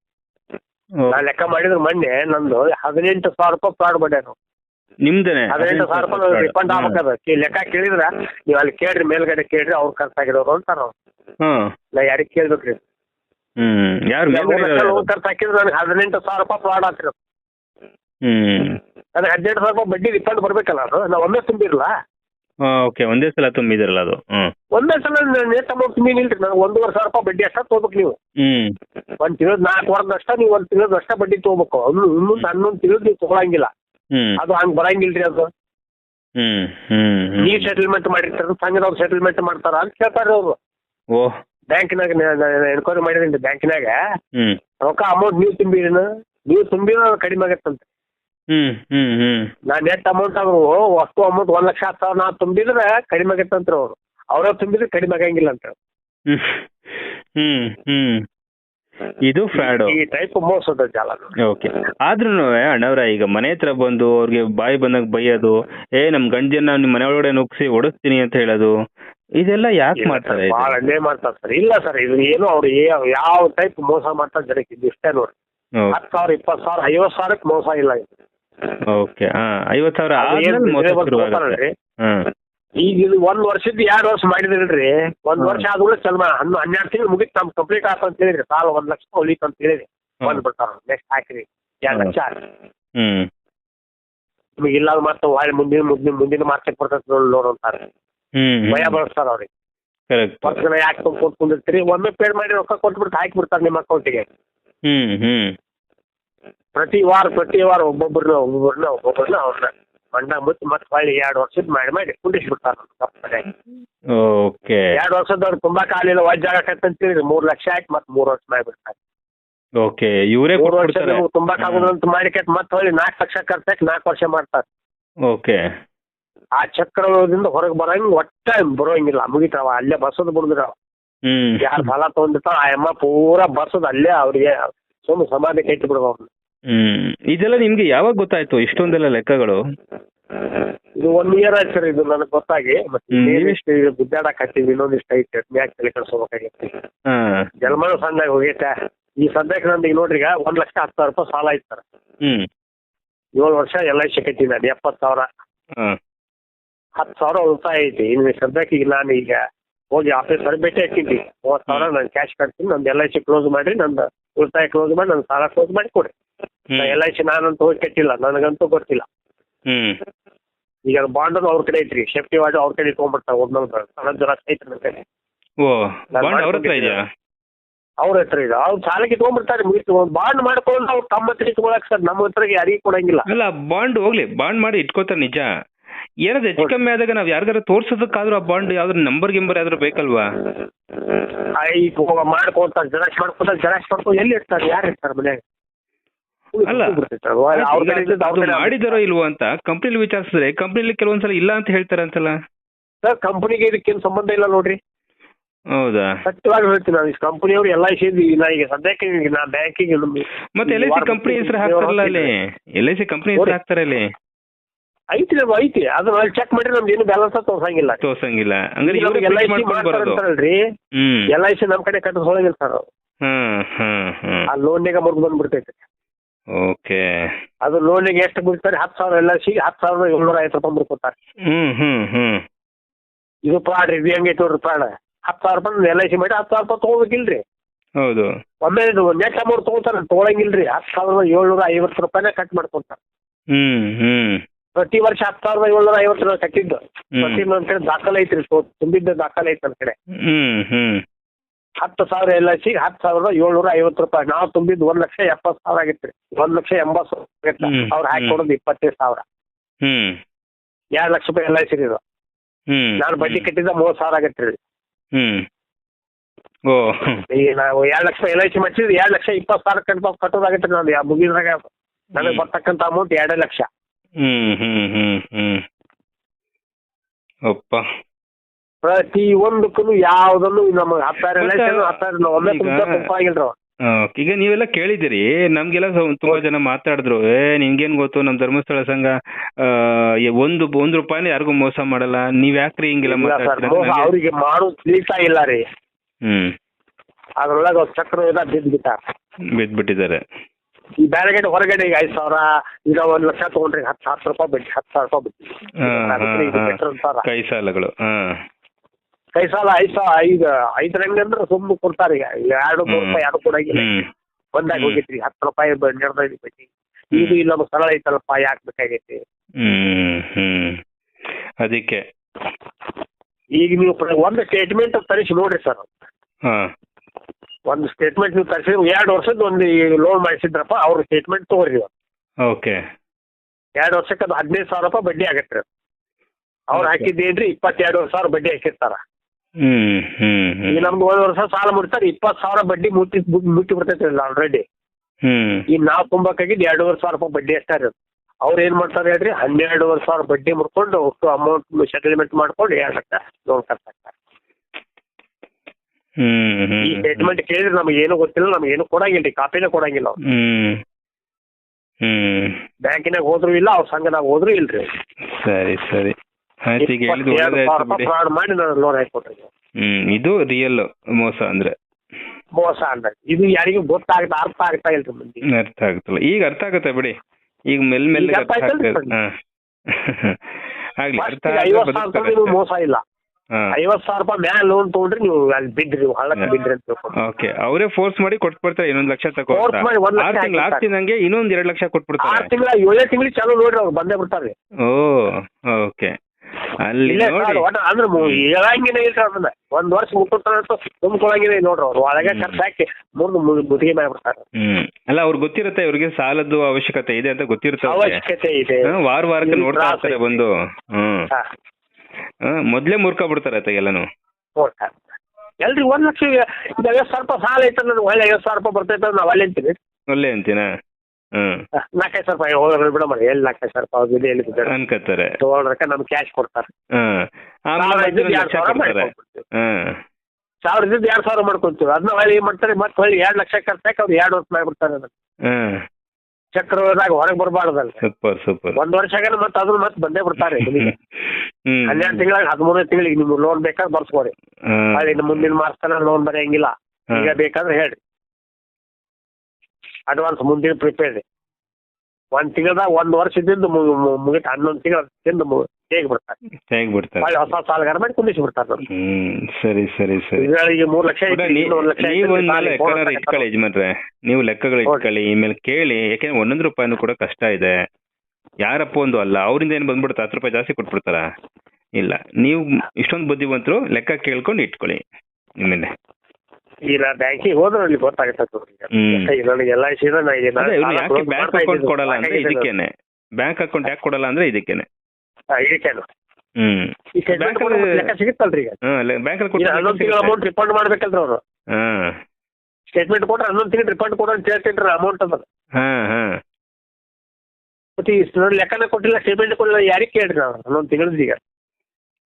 S1: ನಾ ಲೆಕ್ಕ ಮಾಡಿದ್ರೆ ಮೊನ್ನೆ ನಂದು ಹದಿನೆಂಟು ಸಾವಿರ ರೂಪಾಯಿ ಫ್ರಾಡ್ ಮಾಡ್ಯಾರ
S2: ನಿಮ್ದೇನೆ?
S1: ಹದಿನೆಂಟು ಸಾವಿರ ರೂಪಾಯಿ ರಿಫಂಡ್ ಆಗ್ಬೇಕದ ಲೆಕ್ಕ ಕೇಳಿದ್ರ? ನೀವು ಅಲ್ಲಿ ಕೇಳ್ರಿ ಮೇಲ್ಗಡೆ ಕೇಳ್ರಿ ಅವ್ರು ಖರ್ಚಾಗಿರೋರು ಅಂತಾರ ಅವ್ರು.
S2: ಹ್ಮ್
S1: ನಾ ಯಾರಿಗೆ ಕೇಳ್ಬೇಕ್ರಿ?
S2: ಹ್ಮ್. ಯಾರು?
S1: ಖರ್ಚು ಹಾಕಿದ್ರೆ ನನಗೆ ಹದಿನೆಂಟು ಸಾವಿರ ರೂಪಾಯಿ ಫ್ರಾಡ್ ಆಗ್ತಿರ
S2: ಹ್ಮ್.
S1: ನನಗೆ ಹದಿನೆಂಟು ಸಾವಿರ ರೂಪಾಯಿ ಬಡ್ಡಿ ರಿಫಂಡ್ ಬರ್ಬೇಕಲ್ಲ ಅದು? ನಾ ಒಮ್ಮೆ ತುಂಬಿರಲ್ಲ
S2: ಓಕೆ ಒಂದೇ ಸಲ ತುಂಬಿದಿರಲ್ಲ ಅದು. ಹ್ಮ್.
S1: ಒಂದೇ ಸಲ ನೇಟ್ ಅಮೌಂಟ್ ತುಂಬಿನಿಲ್ರಿ ನನಗೆ ಒಂದೂವರೆ ಸಾವಿರ ರೂಪಾಯಿ ಬಡ್ಡಿ ಅಷ್ಟ ತಗೋಬೇಕು ನೀವು.
S2: ಹ್ಮ್.
S1: ಒಂದ್ ತಿಂಗಳು ನಾಲ್ಕು ವಾರದಷ್ಟ ನೀವು ಒಂದ್ ತಿಂಗಳದಷ್ಟ ಬಡ್ಡಿ ತಗೋಬೇಕು. ಅದು ಇನ್ನೊಂದು ಹನ್ನೊಂದು ತಿಂಗಳು ನೀವು ತಗೊಳಂಗಿಲ್ಲ. ಅದು ಹಂಗ್ ಬರಂಗಿಲ್ರಿ ಅದು.
S2: ಹ್ಮ್ ಹ್ಮ್ ಹ್ಮ್.
S1: ನೀವು ಸೆಟಲ್ಮೆಂಟ್ ಮಾಡಿರ್ತಾರ ಸಂಘದವ್ರು ಸೆಟಲ್ಮೆಂಟ್ ಮಾಡ್ತಾರ ಅಂತ ಕೇಳ್ತಾರೆ ಅವರು.
S2: ಓಹ್
S1: ಬ್ಯಾಂಕಿನಾಗ ಎನ್ಕ್ವೈರಿ ಮಾಡಿದ್ರಿ ಬ್ಯಾಂಕಿನಾಗ
S2: ಹ್ಮ್.
S1: ರೊಕ್ಕ ಅಮೌಂಟ್ ನೀವು ತುಂಬಿರೇನು ನೀವು ತುಂಬಿರೋ ಕಡಿಮೆ ಆಗತ್ತಂತ.
S2: ಹ್ಮ್ ಹ್ಮ್ ಹ್ಮ್.
S1: ನಾ ನೆಟ್ ಅಮೌಂಟ್ ಆಗೋ ವಸ್ತು ಅಮೌಂಟ್ ಒಂದ್ ಲಕ್ಷ ಹತ್ತು ಸಾವಿರ ನಾ ತುಂಬಿದ್ರೆ ಕಡಿಮೆ ಆಗತ್ತಂತ್ರ ಅವ್ರು. ಅವ್ರ ತುಂಬಿದ್ರೆ ಕಡಿಮೆ ಆಗಂಗಿಲ್ಲ ಅಂತ
S2: ಹ್ಮ್ ಹ್ಮ್ ಇದು ಫ್ರಾಡ್
S1: ಈ ಟೈಪ್ ಮೋಸದ ಜಾಲ
S2: ಓಕೆ ಆದ್ರೂ ಅಣ್ಣವ್ರ ಈಗ ಮನೆ ಹತ್ರ ಬಂದು ಅವ್ರಿಗೆ ಬಾಯಿ ಬಂದಾಗ ಬೈಯೋದು ಏ ನಮ್ ಗಂಡನ್ನ ನಿಮ್ ಮನೆ ಒಳಗಡೆ ನುಗ್ಸಿ ಓಡಿಸ್ತೀನಿ ಅಂತ ಹೇಳೋದು ಇದೆಲ್ಲ ಯಾಕೆ ಮಾಡ್ತಾರೆ
S1: ಬಹಳ ಅನ್ಯಾಯ ಮಾಡ್ತಾರೆ ಸರ್. ಇಲ್ಲ ಸರ್ ಇದು ಏನು ಅವ್ರು ಯಾವ ಟೈಪ್ ಮೋಸ ಮಾಡ್ತಾರೆ ಜನಕ್ಕೆ ಇದು ಇಷ್ಟೇ ನೋಡಿ. ಹತ್ತು ಸಾವಿರ ಇಪ್ಪತ್ತು ಸಾವಿರ ಐವತ್ತು ಸಾವಿರಕ್ಕೆ ಮೋಸ ಇಲ್ಲ.
S2: ಓಕೆ ಹಾ ಐವತ್ ಸಾವಿರ
S1: ಈಗ ಇದು ಒಂದ್ ವರ್ಷದ ಎರಡು ವರ್ಷ ಮಾಡಿದ್ರಿ ಒಂದ್. ವರ್ಷ ಆದ್ರೂ ಚಲ್ ಹನ್ನು ಹನ್ನೆರಡು ತಿಂಗಳು ಮುಗಿತ್ ನಮ್ ಕಂಪ್ಲೀಟ್ ಆತ ಅಂತ ಹೇಳಿದ್ರಿ. ಸಾಲ ಒಂದ್ ಲಕ್ಷ ಉಳಿತು ಅಂತ ಹೇಳಿದ್ರಿ.
S2: ಬಂದ್
S1: ಬಿಡ್ತಾರ ನೆಕ್ಸ್ಟ್ ಹಾಕ್ರಿ. ಎರಡು. ಲಕ್ಷ
S2: ಹ್ಮ್.
S1: ನಿಮಗೆ ಇಲ್ಲ ಮತ್ತೆ ಮುಂದಿನ ಮುಂದಿನ ಮುಂದಿನ ಮಾರ್ಕೆಟ್ ಬರ್ತದೆ ನೋಡಿ ಅಂತಾರೆ. ಭಯ ಬಳಸ್ತಾರ ಅವ್ರಿಗೆ.
S2: ಕರೆಕ್ಟ್
S1: ಯಾಕೆ ತುಂಬ್ಕೊಂಡು ಕುಂದಿರ್ತೀರಿ ಒಮ್ಮೆ ಪೇ ಮಾಡಿ ರೊಕ್ಕ ಕೊಟ್ಬಿಟ್ಟು ಹಾಕಿ ಬಿಡ್ತಾರೆ ನಿಮ್ಮ ಅಕೌಂಟಿಗೆ
S2: ಹ್ಮ್ ಹ್ಮ್.
S1: ಪ್ರತಿ ವಾರ ಪ್ರತಿ ವಾರ ಒಬ್ಬೊಬ್ಬರನ್ನ ಒಬ್ಬೊಬ್ಬರನ್ನ ಒಬ್ಬೊಬ್ಬರನ್ನ ಅವ್ರನ್ನ ಮಂಡ ಮುಚ್ಚಿ ಮತ್ತೆ ಹೊಳ್ಳಿ ಎರಡು ವರ್ಷದ ಮಾಡಿ ಮಾಡಿ ಕುಂಡಿಸ್ಬಿಡ್ತಾರೆ
S2: ಓಕೆ
S1: ಎರಡು ವರ್ಷದವ್ರು ತುಂಬಾ ಕಾಲಿಲ್ಲ ಹೇಳಿದ್ರಿ. ಮೂರ್ ಲಕ್ಷ ಆಯ್ತು ಮತ್ತೆ ಮೂರ್ ವರ್ಷ ಮಾಡಿಬಿಡ್ತಾರೆ.
S2: ಓಕೆ ಇವರೇ
S1: ಮೂರು ವರ್ಷ ತುಂಬಾ ಆಗುದಂತ ಮಾಡಿಕೆಟ್ ಮತ್ತೆ ಹೊಳ್ಳಿ ನಾಲ್ಕು ಲಕ್ಷ ಖರ್ಚಾಕಿ ನಾಲ್ಕು ವರ್ಷ ಮಾಡ್ತಾರೆ.
S2: ಓಕೆ
S1: ಆ ಚಕ್ರದಿಂದ ಹೊರಗೆ ಬರಂಗ್ ಒಟ್ಟ ಬರೋಂಗಿಲ್ಲ. ಮುಗಿತಾವ. ಅಲ್ಲೇ ಬಸದ್ ಬಿಡುದ್ರ
S2: ಹ್ಮ್.
S1: ಯಾರು ಫಲ ತಗೊಂಡಿರ್ತಾವ ಆ ಅಮ್ಮ ಪೂರಾ ಬಸದ್ ಅಲ್ಲೇ ಅವ್ರಿಗೆ ಸುಮ್ ಸಮಾಧಿ ಕೈಟ್ ಬಿಡುವ
S2: ಹ್ಮ್. ಇದೆಲ್ಲ ನಿಮ್ಗೆ ಯಾವಾಗ ಗೊತ್ತಾಯ್ತು? ಇಷ್ಟೊಂದೆಲ್ಲ ಲೆಕ್ಕಗಳು?
S1: ಇದು ಒನ್ ಇಯರ್ ಆಯ್ತು ಸರ್ ಇದು ನನಗೆ ಗೊತ್ತಾಗಿ. ಮತ್ತೆ ಗುದ್ದಾಡಕ್ ಹತ್ತೀವಿ. ಇನ್ನೊಂದಿಷ್ಟು ಐತೆ. ಮ್ಯಾಕ್ ತಲೆ ಕಳ್ಸೋಬೇಕಾಗಿತ್ತು
S2: ಹಾ.
S1: ಜಲ್ಮನ ಸಣ್ಣಾಗಿ ಹೋಗೈತೆ. ಈ ಸದ್ಯಕ್ಕೆ ನಂದು ಈಗ ನೋಡ್ರಿ ಈಗ ಒಂದ್ ಲಕ್ಷ ಹತ್ತು ಸಾವಿರ ರೂಪಾಯಿ ಸಾಲ ಐತೆ ಸರ್.
S2: ಹ್ಮ್.
S1: ಏಳು ವರ್ಷ ಎಲ್ ಐ ಸಿ ಕಟ್ಟಿನಿ ನಾನು ಎಪ್ಪತ್ತು ಸಾವಿರ. ಹತ್ತು ಸಾವಿರ ಉಳಿತಾಯ ಐತಿ. ಇನ್ನು ಸದ್ಯಕ್ಕೆ ಈಗ ನಾನು ಈಗ ಹೋಗಿ ಆಫೀಸರ್ ಭೇಟಿ ಹಾಕಿದ್ದೀನಿ ಮೂವತ್ತು ಸಾವಿರ ನಾನು ಕ್ಯಾಶ್ ಕಟ್ತೀನಿ ನಂದು ಎಲ್ ಐ ಸಿ ಕ್ಲೋಸ್ ಮಾಡಿ ನಂದು ಉಳಿತಾಯ ಕ್ಲೋಸ್ ಮಾಡಿ ನನ್ನ ಸಾಲ ಕ್ಲೋಸ್ ಮಾಡಿ ಕೊಡಿ ಎಲ್ ಐ ಸಿ ನಾನಂತೂ ಹೋಗಿ ಕಟ್ಟಿಲ್ಲ ನನಗಂತೂ ಗೊತ್ತಿಲ್ಲ. ಈಗ ಬಾಂಡ್ ಅವ್ರ ಕಡೆ ಐತ್ರಿ. ಸೇಫ್ಟಿ ವಾರ್ಡ್ ಅವ್ರ ಕಡೆ ತೊಗೊಂಡ್ಬಿಡ್ತಾರೆ ಒಂದೊಂದು ಹಣ ಜರ ಐತಿ ನನ್ನ ಕಡೆ.
S2: ಅವ್ರ ಹತ್ರ
S1: ಇದೆ. ಅವ್ರು ಸಾಲಕ್ಕೆ ಇಟ್ಕೊಂಡ್ಬಿಡ್ತಾರೆ ಬಾಂಡ್ ಮಾಡ್ಕೊಂಡು ಅವ್ರು ತಮ್ಮ ಹತ್ರ ಇಟ್ಕೊಳಕ್ ಸರ್ ನಮ್ಮ ಹತ್ರ ಯಾರಿಗೂ ಕೊಡಂಗಿಲ್ಲ.
S2: ಅಲ್ಲ ಬಾಂಡ್ ಹೋಗ್ಲಿ. ಬಾಂಡ್ ಮಾಡಿ ಇಟ್ಕೋತಾರೆ ನಿಜ. ಏನಾದ್ರು ಹೆಚ್ಚು ಕಮ್ಮಿ ಆದಾಗ ನಾವ್ ಯಾರಿಗಾರ ತೋರ್ಸೋದಕ್ಕಾದ್ರೂ ಆ ಬಾಂಡ್ ಯಾವ್ದಾದ್ರು ನಂಬರ್ ಗಿಂಬರ್ ಯಾವ್ದಾದ್ರು ಬೇಕಲ್ವಾ?
S1: ಮಾಡ್ಕೊಂತ ಈಗ ಮಾಡ್ಕೊಂತಾರೆ ಜೆರಾಕ್ಸ್ ಮಾಡ್ಕೊಂತಾರೆ ಜೆರಾಕ್ಸ್ ಮಾಡ್ಕೊಂಡು ಎಲ್ಲಿ ಇರ್ತಾರೆ ಯಾರು ಇರ್ತಾರೆ ಮನ್ಯಾಗ?
S2: ಅಲ್ಲ. ಅದು ಮಾಡಿದಾರೋ ಇಲ್ವೋ ಅಂತ ಕಂಪ್ನಿಲಿ ವಿಚಾರಿಸಿದ್ರೆ ಕಂಪ್ನಿಲಿ ಕೆಲವೊಂದ್ಸಲ ಇಲ್ಲ ಅಂತ ಹೇಳ್ತಾರೆ ಅಂತಲ್ಲ?
S1: ಸರ್ ಕಂಪನಿಗೆ ಇದಕ್ಕೇನು ಸಂಬಂಧ ಇಲ್ಲ ನೋಡ್ರಿ.
S2: ಹೌದಾ?
S1: ಸತ್ಯವಾಗಿ ಹೇಳ್ತೀನಿ ನಾನು ಕಂಪನಿಯವರು ಎಲ್ಲ ಸಿ ನಾ ಈಗ ಸದ್ಯಕ್ಕೆ ನಾ ಬ್ಯಾಂಕಿಗೆ
S2: ಮತ್ತೆ ಎಲ್ ಐ ಸಿ ಕಂಪ್ನಿ ಹೆಸರು ಹಾಕ್ತಾರಲ್ಲ ಅಲ್ಲಿ? ಎಲ್ ಐ ಸಿ ಕಂಪ್ನಿ ಹೆಸರು ಹಾಕ್ತಾರೆ ಅಲ್ಲಿ?
S1: ಐತಿ. ನಮ್ ಐತಿ ಅದ್ರ ಚೆಕ್ ಮಾಡಿ ನಮ್ದು ಏನು ಬ್ಯಾಲೆನ್ಸ್ ತೋರ್ಸಂಗಿಲ್ಲ.
S2: ತೋರ್ಸಂಗಿಲ್ಲ.
S1: ಎಲ್ ಐ ಸಿ ಮಾಡ್ತಾರಂತಾರಲ್ರಿ ಎಲ್ ಐ ಸಿ ನಮ್ ಕಡೆ ಸರ್
S2: ಹ್ಮ್ ಹ್ಮ್ ಹ್ಮ್
S1: ಆ ಲೋನ್ಯಾಗ ಮುರ್ದು ಬಂದ್ಬಿಡ್ತೈತಿ.
S2: ಓಕೆ.
S1: ಅದು ಲೋನಿಗೆ ಎಷ್ಟು ಬಿಡ್ತಾರೆ? ಹತ್ತು ಸಾವಿರ ಎಲ್ ಐ ಸಿ ಹತ್ತು ಸಾವಿರದ ಏಳ್ನೂರ ಐವತ್ತು ರೂಪಾಯಿ ಬಿಡ್ಕೊತಾರೆ
S2: ಹ್ಮ್ ಹ್ಮ್ ಹ್ಮ್.
S1: ಇದು ಪಾಡ್ರಿ ಇದು ಹೆಂಗೈತೆ ನೋಡ್ರಿ ಪ್ರಾಣ ಹತ್ತು ಸಾವಿರ ರೂಪಾಯಿ ಎಲ್ ಐ ಸಿ ಮಾಡಿ ಹತ್ತು ಸಾವಿರ ರೂಪಾಯಿ ತೊಗೋಬೇಕಿಲ್ರಿ.
S2: ಹೌದು.
S1: ಒಮ್ಮೆ ನೆಟ್ ಅಮೌಂಟ್ ತೊಗೊತಾರೆ ತೊಗೊಳಂಗಿಲ್ರಿ. ಹತ್ತು ಸಾವಿರದ ಏಳ್ನೂರ ಐವತ್ತು ರೂಪಾಯಿನ ಕಟ್ ಮಾಡ್ಕೊತಾರೆ
S2: ಹ್ಮ್ ಹ್ಮ್.
S1: ಪ್ರತಿ ವರ್ಷ ಹತ್ತು ಸಾವಿರದ ಏಳ್ನೂರ ಐವತ್ತು ರೂಪಾಯಿ ಕಟ್ಟಿದ್ದು. ಪ್ರತಿ ನನ್ನ ಕಡೆ ದಾಖಲೆ ಐತ್ರಿ ತುಂಬಿದ್ದ ದಾಖಲೆ ಐತೆ ಒಂದ್ ಕಡೆ
S2: ಹ್ಮ್ ಹ್ಮ್.
S1: ಹತ್ತು ಸಾವಿರ ಎಲ್ ಐ ಸಿ ಹತ್ತು ಸಾವಿರದ ಏಳ್ನೂರ ಐವತ್ತು ರೂಪಾಯಿ. ನಾವು ತುಂಬಿದ್ದು ಒಂದ್ ಲಕ್ಷ ಎಪ್ಪತ್ತು ಸಾವಿರ ಆಗಿತ್ತು ಒಂದ್ ಲಕ್ಷ ಎಂಬತ್ತು ಸಾವಿರ ಆಗಿತ್ತು
S2: ಹ್ಮ್.
S1: ಅವ್ರು ಹಾಕಿ
S2: ಹ್ಮ್.
S1: ಕೊಡೋದು ಇಪ್ಪತ್ತೈದು ಸಾವಿರ.
S2: ಹ್ಮ್.
S1: ಎರಡು ಲಕ್ಷ ರೂಪಾಯಿ ಎಲ್ ಐ ಸಿ ಇದು.
S2: ಹ್ಮ್
S1: ನಾನು ಬಡ್ಡಿ ಕಟ್ಟಿದ್ದ ಮೂವತ್ತು ಸಾವಿರ ಆಗತ್ತೆ ರೀ
S2: ಹ್ಮ್. ಓ.
S1: ಈಗ ನಾವು ಎರಡು ಲಕ್ಷ ಎಲ್ ಐ ಸಿ ಮಾಡಿಸಿದ್ರೆ ಎರಡು ಲಕ್ಷ ಇಪ್ಪತ್ತು ಸಾವಿರ ಕಟ್ಟಬೇಕು ಕಟ್ಟೋದಾಗತ್ತೆ ನಾನು ಮುಗಿದ್ರಾಗ ನನಗೆ
S2: ಹ್ಮ್.
S1: ಬರ್ತಕ್ಕಂಥ ಅಮೌಂಟ್ ಎರಡೇ ಲಕ್ಷ.
S2: ಹ್ಮ್ ಹ್ಮ್ ಹ್ಮ್ ಹ್ಮ್. ಒಪ್ಪ
S1: ಪ್ರತಿ ಒಂದಕ್ಕೂ ಯಾವ್ದನ್ನು ನಮಗ್ ಹತ್ತಾರು ಎಲ್ ಐ ಸಿ
S2: ಮತ್ತೆ
S1: ಹತ್ತಾರು ಒಮ್ಮೆ
S2: ಈಗ-
S1: ತುಂಬ ತುಂಬಿಲ್ರಿ ಅವ.
S2: ಆ, ಈಗ ನೀವೆಲ್ಲ ಕೇಳಿದಿರಿ ನಮ್ಗೆಲ್ಲ ತುಂಬಾ ಜನ ಮಾತಾಡಿದ್ರು ಏ ನಿನ್ಗೇನ್ ಗೊತ್ತು ನಮ್ ಧರ್ಮಸ್ಥಳ ಸಂಘ ಆ, ಎ- ಒಂದು ಒಂದ್ ರೂಪಾಯಿನ ಯಾರಿಗೂ ಮೋಸ ಮಾಡಲ್ಲ ನೀವ್ ಯಾಕ್ರಿ ಹಿಂಗಿಲ್ಲ ಮಾತಾಡ್ತೀರ?
S1: ಮೋಸ ಅವ್ರಿಗೆ ಮಾಡೋದು ತಿಳಿತಾ ಇಲ್ಲ ರೀ.
S2: ಹ್ಮ್.
S1: ಅದ್ರೊಳಗ ಅವ್ರು ಚಕ್ರ ಎಲ್ಲ ಬಿದ್ದುಬಿಟ್ಟ
S2: ಬಿದ್ಬಿಟ್ಟಿದ್ದಾರೆ.
S1: ಈ ಬ್ಯಾರಗಡೆ ಹೊರಗಡೆ ಈಗ ಐದು ಸಾವಿರ ಈಗ ಒಂದ್ ಲಕ್ಷ ತಗೊಂಡ್ರಿ ಹತ್ತು ಸಾವಿರ ರೂಪಾಯಿ ಬಡ್ಡಿ ಹತ್ತು ಸಾವಿರ ರೂಪಾಯಿ ಬಡ್ಡಿ ಇದು ಅಂತಾರ.
S2: ಕೈ ಸಾಲಗಳು
S1: ಕೈ ಸಾಲ ಐದ್ ಸಾವಿರ ಐದು ಐದು ಅಂದ್ರೆ ಸುಮ್ಮನೆ ಕೊಡ್ತಾರೆ ಈಗ. ಎರಡು ಮೂರು ರೂಪಾಯಿ ಯಾರು ಕೊಡಂಗಿಲ್ಲ ಒಂದಾಗ. ಹೋಗೈತ್ರಿ ಹತ್ತು ರೂಪಾಯಿ ನಡೆದೈತಿ ಬಡ್ಡಿ ಇದು ಇಲ್ಲ ಸರಳ ಐತಲ್ಲಪ್ಪ ಯಾಕೆ ಬೇಕಾಗೈತಿ
S2: ಹ್ಮ್ ಹ್ಮ್. ಅದಕ್ಕೆ.
S1: ಈಗ ನೀವು ಒಂದು ಸ್ಟೇಟ್ಮೆಂಟ್ ತರಿಸಿ ನೋಡ್ರಿ ಸರ್. ಒಂದು ಸ್ಟೇಟ್ಮೆಂಟ್ ನೀವು ತರಿಸಿದ್ರೆ ಎರಡು ವರ್ಷದ ಒಂದು ಲೋನ್ ಮಾಡಿಸಿದ್ರಪ್ಪ ಅವ್ರ ಸ್ಟೇಟ್ಮೆಂಟ್ ತಗೋರಿ
S2: ಓಕೆ.
S1: ಎರಡು ವರ್ಷಕ್ಕೆ ಅದು ಹದಿನೈದು ಸಾವಿರ ರೂಪಾಯಿ ಬಡ್ಡಿ ಆಗತ್ತೆ ರೀ ಅವ್ರು. ಹಾಕಿದ್ದೇನ್ರಿ ಇಪ್ಪತ್ತೆರಡು ಸಾವಿರ ಬಡ್ಡಿ ಹಾಕಿರ್ತಾರ. ಈಗ ನಮ್ಗೆ ಒಂದು ವರ್ಷ ಸಾಲ ಮುಟ್ತಾರೆ ಇಪ್ಪತ್ತು ಸಾವಿರ ಬಡ್ಡಿ ಮುಟ್ಟಿ ಮುಟ್ಟಿ ಬಿಡ್ತೈತೆ ಆಲ್ರೆಡಿ ಈಗ ನಾವು ತುಂಬಬೇಕಾಗಿದ್ದು ಎರಡೂವರೆ ಸಾವಿರ ರೂಪಾಯಿ ಬಡ್ಡಿ ಅಷ್ಟೇ ರೀ ಅವ್ರು ಏನ್ ಮಾಡ್ತಾರೆ ಹೇಳ್ರಿ ಹನ್ನೆರಡುವರೆ ಸಾವಿರ ಬಡ್ಡಿ ಮುಡ್ಕೊಂಡು ಒಟ್ಟು ಅಮೌಂಟ್ ಸೆಟಲ್ಮೆಂಟ್ ಮಾಡ್ಕೊಂಡು ಎರಡು ಲಕ್ಷ ಲೋನ್
S2: ಹ್ಮ್
S1: ಈ ಸ್ಟೇಟ್ಮೆಂಟ್ ಕೇಳಿದ್ರೆ ನಮಗೆ ಏನು ಗೊತ್ತಿಲ್ಲ ನಮ್ಗೆ ಏನು ಕೊಡಂಗಿಲ್ಲ ರೀ ಕಾಪಿನೇ ಕೊಡಂಗಿಲ್ಲ ಅವ್ರು.
S2: ಹ್ಮ್ ಹ್ಮ್.
S1: ಬ್ಯಾಂಕಿನಾಗ ಹೋದ್ರು ಇಲ್ಲ ಅವ್ರ ಸಂಘದಾಗ ಹೋದ್ರು ಇಲ್ರಿ.
S2: ಸರಿ ಸರಿ. ಆಯ್ತು ಈಗ ಹೇಳಿದ್ ಒಳ್ಳೇದಾಯ್ತು ಬಿಡಿ.
S1: ಫ್ರಾಡ್ ಮಾಡಿ ನಾನು ಲೋನ್ ಹಾಕೊಟ್ರಿ
S2: ಹ್ಮ್ ಇದು ರಿಯಲ್ ಮೋಸ ಅಂದ್ರೆ.
S1: ಮೋಸ ಅಂದ್ರೆ. ಇದು ಯಾರಿಗೂ ಗೊತ್ತಾಗ್ತಾ ಅರ್ಥ ಆಗ್ತಾ ಇಲ್ರಿ ಮಂದಿ.
S2: ಅರ್ಥ ಆಗುತ್ತಲ್ಲ ಈಗ ಅರ್ಥ ಆಗುತ್ತೆ ಬಿಡಿ. ಈಗ ಮೆಲ್ ಮೆಲ್ಲ
S1: ಈಗ
S2: ಅರ್ಥ
S1: ಅರ್ಥ ಆಯ್ತಲ್ರಿ
S2: ಆಗ್ತದೆ. ಹಾ. ಆಗ್ಲಿ ಅರ್ಥ ಆದ್ರೆ
S1: ಐವತ್ತು ಸಾವಿರ
S2: ಬದುಕ್ತಾರೆ
S1: ರೂಪಾಯಿ ಮೋಸ ಇಲ್ಲ.
S2: ಹಾ.
S1: ಐವತ್ತು ಸಾವಿರ ರೂಪಾಯಿ ಮ್ಯಾಲ ಲೋನ್ ತಗೊಂಡ್ರಿ ನೀವು ಅಲ್ಲಿ ಬಿದ್ರಿ ಹಳ್ಳಕ್ಕೆ ಬಿದ್ರಿ ಅಂತ ತಿಳ್ಕೊಂಡು
S2: ಓಕೆ ಅವರೇ ಫೋರ್ಸ್ ಮಾಡಿ ಕೊಟ್ಬಿಡ್ತಾರೆ ಇನ್ನೊಂದ್ ಲಕ್ಷ ತಗೋ
S1: Force ಮಾಡಿ ಒಂದ್ ಲಕ್ಷ
S2: ಆರ್ ತಿಂಗಳು. ಆಗ್ತಿದಂಗೆ ಇನ್ನೊಂದ್ ಎರಡ್ ಲಕ್ಷ ಕೊಟ್ಬಿಡ್ತಾರೆ
S1: ಆರ್ ತಿಂಗಳ ಏಳೇ ತಿಂಗಳಿಗೆ ಚಾಲು ನೋಡ್ರಿ ಅವ್ರು ಬಂದೇ ಬಿಡ್ತಾರೆ.
S2: ಓ ಓಕೆ. ಅಲ್ಲಿ
S1: ಇಲ್ಲೇ
S2: ನೋಡಿ.
S1: ಸರ್, ಒಟ್ಟ ಅಂದ್ರೆ ಮು- ಹೇಳಂಗಿನೇ ಇಲ್ರಿ ಅದನ್ನ. ಒಂದ್ ವರ್ಷ ಮುಟ್ಟುತ್ತಾರೆ ಅಂತ ತುಂಬ್ಕೊಳಂಗಿನೇ ನೋಡ್ರಿ ಅವ್ರು. ಒಳಗೆ
S2: ಹ್ಮ್.
S1: ಖರ್ಚು ಹಾಕಿ ಮುಂದೆ ಮುದುಗಿ ಮಾಡ್ಬಿಡ್ತಾರೆ
S2: ಹ್ಮ್. ಅಲ್ಲ ಅವ್ರಿಗೆ ಗೊತ್ತಿರುತ್ತೆ ಇವ್ರಿಗೆ ಸಾಲದ್ದು ಅವಶ್ಯಕತೆ ಇದೆ ಅಂತ ಗೊತ್ತಿರುತ್ತೆ ಅವ್ರಿಗೆ.
S1: ಅವಶ್ಯಕತೆ ಇದೆ.
S2: ವಾರ ವಾರಕ್ಕೆ
S1: ಇಲ್ಲಿ
S2: ನೋಡ್ತಾ
S1: ತ್ರಾಸ
S2: ಇರ್ತಾರೆ
S1: ಐತಿ.
S2: ಬಂದು. ಹ್ಮ್.
S1: ಹಾ,
S2: ಮೊದ್ಲೇ ಮುರ್ಕ ಬಿಡ್ತಾರೆ ಆತ ಎಲ್ಲಾನು.
S1: ನೋಡ್ತಾರೆ ಎಲ್ರಿ ಒಂದ್ ಲಕ್ಷ ಈಗ ಐವತ್ತು ಸಾವಿರ ರೂಪಾಯಿ ಸಾಲ ಐತೆ ನನಗೆ ಒಳ್ಳೆ ಐವತ್ತು ಸಾವಿರ ರೂಪಾಯಿ ಬರ್ತೈತೆ ನಾವು ಅಲ್ಲಿ ಅಂತೀನಿ
S2: ಒಳ್ಳೆ ಅಂತೀನ? ಹ್ಮ್.
S1: ನಾಲ್ಕೈದು ಸಾವಿರ ರೂಪಾಯಿ ಹೋಗೋದ್ರೆ ಬಿಡ ಮಾಡಿ ಎಲ್ಲಿ ನಾಲ್ಕೈದು ಸಾವಿರ ರೂಪಾಯಿ ಅವ್ರು ಎಲ್ಲಿ ಬಿದ್ದಾರೆ
S2: ಅನ್ಕೋತಾರೆ
S1: ತಗೊಳ್ರಕ್ಕೆ ನಮ್ಗೆ ಕ್ಯಾಶ್ ಕೊಡ್ತಾರೆ.
S2: ಹ್ಮ್ ಆಮೇಲೆ
S1: ಸಾವಿರ ಇದ್ದಿದ್ದು ಎರಡು
S2: ಲಕ್ಷ
S1: ಸಾವಿರ
S2: ಕೊಡ್ತಾರೆ. ಹ್ಮ್
S1: ಸಾವಿರ ಇದ್ದಿದ್ದು ಎರಡು ಸಾವಿರ ಮಾಡ್ಕೊಂತೀವಿ. ಅದನ್ನ ಹೊಳ್ಳಿ ಏನ್ ಮಾಡ್ತಾರೆ? ಮತ್ತೆ ಹೊಳ್ಳಿ ಎರಡು ಲಕ್ಷ ಖರ್ಚಾಕ ಅವ್ರು ಎರಡು ವರ್ಷ ಮಾಡ್ಬಿಡ್ತಾರೆ ಅದನ್ನ.
S2: ಹ್ಮ್
S1: ಚಕ್ರದಾಗ ಹೊರಗೆ ಬರಬಾರ್ದಲ್ಲ
S2: ಸೂಪರ್ ಸೂಪರ್.
S1: ಒಂದ್ ವರ್ಷ ಆಗನ ಮತ್ತೆ ಅದನ್ನ ಮತ್ತೆ ಬಂದೇ ಬಿಡ್ತಾರೆ ನಿಮಗೆ ಹನ್ನೆರಡು ತಿಂಗಳಾಗ ಹದಿಮೂರನೇ ತಿಂಗಳಿಗೆ ನಿಮ್ಗೆ ಲೋನ್ ಬೇಕಾದ್ರೆ ಬರ್ಸ್ಕೊಡಿ. ಅಲ್ಲಿ ಮುಂದಿನ ತನಕ ಲೋನ್ ಬರೆಯಂಗಿಲ್ಲ. ಈಗ ಬೇಕಾದ್ರೆ ಹೇಳಿ ಅಡ್ವಾನ್ಸ್ ಮುಂದಿನ ಪ್ರಿಪೇರ್ಡ್ ಒಂದ್ ತಿಂಗಳದಾಗ ಒಂದ್ ವರ್ಷದಿಂದ ಮುಗಿತು ಹನ್ನೊಂದು ತಿಂಗಳ ತಿಂದು ಹೇಗೆ ಬಿಡ್ತಾರೆ
S2: ಹೇಗ್ ಬಿಡ್ತಾರೆ
S1: ಹೊಳ್ಳಿ ಹೊಸ ಸಾಲಗಾರ ಮಾಡಿ ಕುಂದಿಸಿ ಬಿಡ್ತಾರೆ
S2: ಹ್ಮ್ ಸರಿ ಸರಿ ಸರಿ.
S1: ಮೂರ್ ಲಕ್ಷ
S2: ನೀವು ಲೆಕ್ಕಗಳು ಇಟ್ಕೊಳ್ಳಿ ಯಜಮಾನ್ರೆ. ನೀವು ಲೆಕ್ಕಗಳು ಇಟ್ಕೊಳ್ಳಿ ಇಮೇಲೆ ಕೇಳಿ. ಯಾಕೆಂದ್ರೆ ಒಂದೊಂದು ರೂಪಾಯಿನೂ ಕೂಡ ಕಷ್ಟ ಇದೆ. ಯಾರಪ್ಪ ಒಂದು ಅಲ್ಲ ಅವರಿಂದ ಏನು ಬಂದ್ಬಿಡುತ್ತೆ? ಹತ್ತು ರೂಪಾಯಿ ಜಾಸ್ತಿ ಕೊಟ್ಬಿಡ್ತಾರ? ಇಲ್ಲ. ನೀವು ಇಷ್ಟೊಂದು ಬುದ್ಧಿವಂತರು ಲೆಕ್ಕ ಕೇಳ್ಕೊಂಡು ಇಟ್ಕೊಳ್ಳಿ ನಿಮ್ಮನ್ನೇ
S1: ಬ್ಯಾಂಕಿಗೆ ಹೋದ್ರೆ ಅಲ್ಲಿ ಗೊತ್ತಾಗುತ್ತೆ ನನಗೆ
S2: ಯಾಕೆ ಬ್ಯಾಂಕ್ ಅಕೌಂಟ್ ಕೊಡಲ್ಲ ಅಂದ್ರೆ ಇದಕ್ಕೇನೆ. ಬ್ಯಾಂಕ್ ಅಕೌಂಟ್ ಯಾಕೆ ಕೊಡಲ್ಲ ಅಂದ್ರೆ ಇದಕ್ಕೇನೆ.
S1: ಇದಕ್ಕೇನು
S2: ಹ್ಮ್.
S1: ಈ ಸ್ಟೇಟ್ಮೆಂಟ್
S2: ಬ್ಯಾಂಕಲ್ಲಿ-
S1: ಲೆಕ್ಕ ಸಿಗುತ್ತಲ್ರಿ ಈಗ.
S2: ಬ್ಯಾಂಕಲ್ಲಿ
S1: ಈಗ ಹನ್ನೊಂದು ತಿಂಗಳ ಅಮೌಂಟ್ ರಿಫಂಡ್ ಮಾಡ್ಬೇಕಲ್ರಿ ಅವರು.
S2: ಹಾ.
S1: ಸ್ಟೇಟ್ಮೆಂಟ್ ಕೊಟ್ರೆ ಹನ್ನೊಂದು ತಿಂಗಳು ರಿಫಂಡ್ ಕೊಡೋ ಅಂತ ಹೇಳ್ತಿನ್ರಿ ಅಮೌಂಟ್ ಅದ.
S2: ಹಾ ಹಾ.
S1: ಮತ್ತೆ ಈ ನೋಡಿ ಲೆಕ್ಕನ ಕೊಟ್ಟಿಲ್ಲ ಸ್ಟೇಟ್ಮೆಂಟ್ ಕೊಟ್ಟಿಲ್ಲ ಯಾರಿಗೆ ಕೇಳ್ರಿ ನಾವು? ಹನ್ನೊಂದು ತಿಂಗಳದ ಈಗ.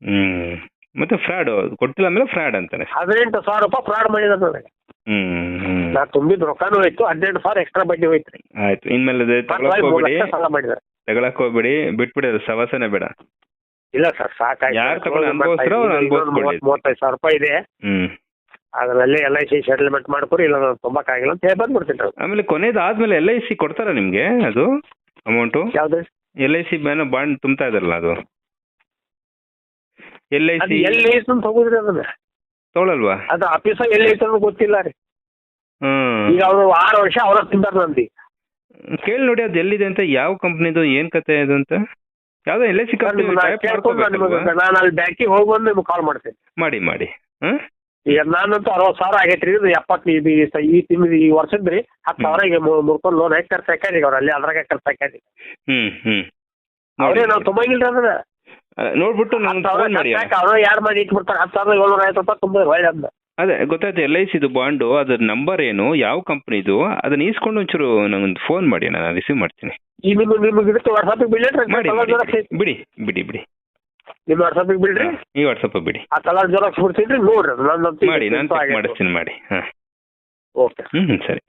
S2: ಹ್ಮ್. ಮತ್ತೆ ಫ್ರಾಡ್ ಕೊಟ್ಟಿಲ್ಲ ಅಂದ್ರೆ ಫ್ರಾಡ್ ಅಂತಾನೆ.
S1: ಹದಿನೆಂಟು ಸಾವಿರ ರೂಪಾಯಿ ಫ್ರಾಡ್ ಮಾಡಿದ ನನಗೆ.
S2: ಹ್ಮ್ ಹ್ಮ್.
S1: ನಾ ತುಂಬಿದ ರೊಕ್ಕನೂ ಹೋಯ್ತು ಹದಿನೆಂಟು ಸಾವಿರ ಎಕ್ಸ್ಟ್ರಾ ಬಡ್ಡಿ ಹೋಯ್ತು.
S2: ಆಯ್ತು. ಇನ್ಮೇಲೆ ಅದು
S1: ಮತ್ತೆ
S2: ತಗೊಳಕ್
S1: ಮೂರು
S2: ಹೋಗ್ಬೇಡಿ.
S1: ಸಾಲ ಮಾಡಿದ್ದಾರೆ.
S2: ತಗೊಳಕ್ ಹೋಗ್ಬೇಡಿ ಬಿಟ್ಬಿಡಿ ಅದು ಸವಾಸನೆ ಬೇಡ.
S1: ಇಲ್ಲ ಸರ್
S2: ಯಾರ್ ತಗೊಂಡು ಅನುಭವಿಸ್ತಾರೋ ಅವ್ರು ಅನುಭವಿಸ್ಕೊಳ್ಳಿ.
S1: ಮೂವತ್ತೈದು ಸಾವಿರ ರೂಪಾಯಿ ಇದೆ.
S2: ಹ್ಮ್.
S1: ಅದರಲ್ಲಿ ಎಲ್ ಐ ಸಿ ಸೆಟಲ್ಮೆಂಟ್ ಮಾಡ್ಕೊರಿ ಇಲ್ಲ ನಾನು ತುಂಬಕ್ಕಾಗಿಲ್ಲ ಅಂತ ಹೇಳಿ ಬಂದ್ಬಿಡ್ತೀನಿ ರೀ
S2: ಆಮೇಲೆ ಕೊನೆದು ಆದ್ಮೇಲೆ ಎಲ್ ಐ ಸಿ ಕೊಡ್ತಾರ ನಿಮ್ಗೆ ಅದು ಅಮೌಂಟು
S1: ಯಾವ್ದು?
S2: ಎಲ್ ಐ ಸಿ ಬಾಂಡ್ ತುಂಬ್ತಾ ಇದಾರಲ್ಲ ಅದು. ಎಲ್ ಐ
S1: ಅದು
S2: ಸಿ
S1: ಎಲ್ಲಿ ಐತೆ ಅಂತ ತಗೋದ್ರಿ ಅದನ್ನ.
S2: ತೊಗೊಳಲ್ವಾ?
S1: ಅದು ಆಫೀಸ ಎಲ್ಲಿ ಐತೆ ಅನ್ನೋದು ಗೊತ್ತಿಲ್ಲ ರೀ.
S2: ಹ್ಮ್.
S1: ಈಗ ಅವರು ಆರು ವರ್ಷ ಅವ್ರ ತಿಂತಾರ ನಂದಿ.
S2: ಕೇಳಿ ನೋಡಿ ಅದು ಎಲ್ಲಿದೆ ಅಂತ ಯಾವ ಕಂಪ್ನಿದು ಏನ್ ಕತೆ ಅದು ಅಂತ. ಯಾವ್ದೋ ಎಲ್ ಐ ಸಿ ಕಂಪ್ನಿ
S1: ನಾನು ಅಲ್ಲಿ ಬ್ಯಾಂಕಿಗೆ ಹೋಗಿ ಬಂದು ನಿಮ್ಗೆ ಕಾಲ್ ಮಾಡ್ತೀನಿ.
S2: ಮಾಡಿ ಮಾಡಿ. ಹ್ಮ್?
S1: ಈಗ ನಾನಂತೂ ಅರವತ್ತು ಸಾವಿರ ಆಗೈತ್ರಿ ಇದು ಎಪ್ಪತ್ತು ಇದು ಈ ತಿಂಗಳು ಈ ವರ್ಷದ ರೀ ಹತ್ತು ಸಾವಿರ ಈಗ ಮುರ್ಕೊಂಡು ಲೋನ್ ಹಾಕಿ ಖರ್ಚು ಹಾಕ್ಯಾರ ಈಗ ಅವ್ರು ಅಲ್ಲಿ ಅದ್ರಾಗ ಖರ್ಚು ಹಾಕ್ಯಾರ
S2: ಹ್ಮ್ ಹ್ಮ್.
S1: ಅವರೇ ನಾವು ತುಂಬಂಗಿಲ್ರಿ ಅದನ್ನ.
S2: ನೋಡ್ಬಿಟ್ಟು ನಾನು
S1: ಸಾವಿರ ಅವ್ರು ಯಾರು ಮಾಡಿ ಇಟ್ಬಿಡ್ತಾರೆ ಹತ್ತು ಸಾವಿರದ ಏಳ್ನೂರ ಐವತ್ತು ರೂಪಾಯಿ ತುಂಬ ಒಳ್ಳೆ ಅಂದ.
S2: ಅದೇ ಗೊತ್ತಾಯ್ತು ಎಲ್ ಐ ಸಿದು ಬಾಂಡು ಅದ್ರ ನಂಬರ್ ಏನು ಯಾವ ಕಂಪ್ನಿದು ಅದನ್ನ ಈಸ್ಕೊಂಡು ಒಂಚೂರು ನಂಗೊಂದು ಫೋನ್ ಮಾಡಿ ನಾನು ರಿಸೀವ್ ಮಾಡ್ತೀನಿ.
S1: ನಿಮ್ಗೆ ನಿಮ್ಗೆ ಇದಕ್ಕೆ ವಾಟ್ಸಪ್ಪಿಗೆ ಬಿಡ್ಲೇನ್ರಿ
S2: ಮಾಡಿ
S1: ಕಲರ್ ಜೆರಾಕ್ಸ್ ಐತಿ.
S2: ಬಿಡಿ ಬಿಡಿ ಬಿಡಿ.
S1: ನಿಮ್ಮ ವಾಟ್ಸಪ್ಪಿಗೆ ಬಿಡ್ರಿ.
S2: ಈ ವಾಟ್ಸಪ್ ಬಿಡಿ.
S1: ಆ ಕಲರ್ ಜೆರಾಕ್ಸ್ ಕೊಡ್ತೀನಿ ನೋಡ್ರಿ ನನ್ನ
S2: ಮಾಡಿ ನಾನು ಮಾಡಿಸ್ತೀನಿ ಮಾಡಿ. ಹಾ.
S1: ಓಕೆ
S2: ಹ್ಮ್ ಸರಿ.